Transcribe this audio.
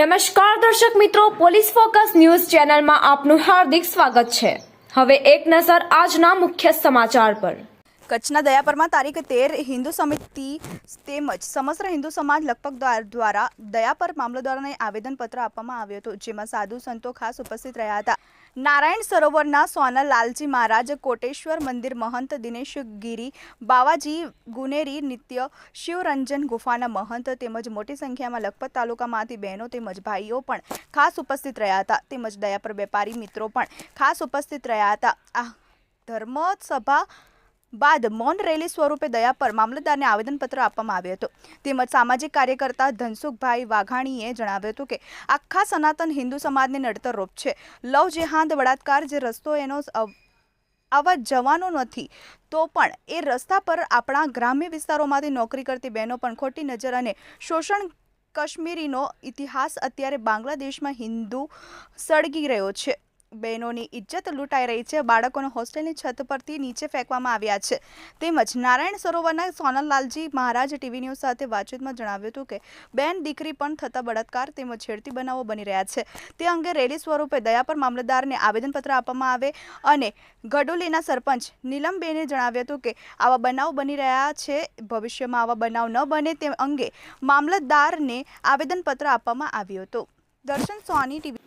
નમસ્કાર દર્શક મિત્રો, પોલીસ ફોકસ ન્યૂઝ ચેનલમાં આપનું હાર્દિક સ્વાગત છે. હવે એક નજર આજના મુખ્ય સમાચાર પર. કચ્છના દયાપરમાં તારીખ તેર હિન્દુ સમિતિ તેમજ સમસ્ત હિન્દુ સમાજ લગભગ દ્વાર- દયાપર મામલતદારને આવેદનપત્ર આપવામાં આવ્યું હતું, જેમાં સાધુ સંતો ખાસ ઉપસ્થિત રહ્યા હતા. નારાયણ સરોવરના સોના લાલજી મહારાજ, કોટેશ્વર મંદિર મહંત દિનેશ ગીરી, બાવાજી ગુનેરી નિત્ય, શિવરંજન ગુફાના મહંત તેમજ મોટી સંખ્યામાં લખપત તાલુકામાંથી બહેનો તેમજ ભાઈઓ પણ ખાસ ઉપસ્થિત રહ્યા હતા. તેમજ દયાપર વેપારી મિત્રો પણ ખાસ ઉપસ્થિત રહ્યા હતા. આ ધર્મસભા બાદ મૌન રેલી સ્વરૂપે દયા પર મામલતદારને આવેદનપત્ર આપવામાં આવ્યું હતું. તેમજ સામાજિક કાર્યકર્તા ધનસુખભાઈ વાઘાણીએ જણાવ્યું હતું કે, આખા સનાતન હિન્દુ સમાજને નડતર રોપ છે. લવ જેહાંદ બળાત્કાર જે રસ્તો એનો આવા જવાનો નથી, તો પણ એ રસ્તા પર આપણા ગ્રામ્ય વિસ્તારોમાંથી નોકરી કરતી બહેનો પણ ખોટી નજર અને શોષણ કાશ્મીરીનો ઇતિહાસ અત્યારે બાંગ્લાદેશમાં હિન્દુ સળગી રહ્યો છે. બહેનોની ઇજ્જત લૂંટાઈ રહી છે. બાળકોને હોસ્ટેલની છત પરથી નીચે ફેંકવામાં આવ્યા છે. તેમજ નારાયણ સરોવરના સોનલલાલજી મહારાજ ટીવી ન્યૂઝ સાથે વાતચીતમાં જણાવ્યું હતું કે બેન દીકરી પણ થતા બળાત્કાર તેમજ છેડતી બનાવો બની રહ્યા છે. તે અંગે રેલી સ્વરૂપે દયા પર મામલતદારને આવેદનપત્ર આપવામાં આવે અને ગડોલીના સરપંચ નીલમબેને જણાવ્યું હતું કે, આવા બનાવ બની રહ્યા છે. ભવિષ્યમાં આવા બનાવ ન બને તે અંગે મામલતદારને આવેદનપત્ર આપવામાં આવ્યું હતું. દર્શન સોની ટીવી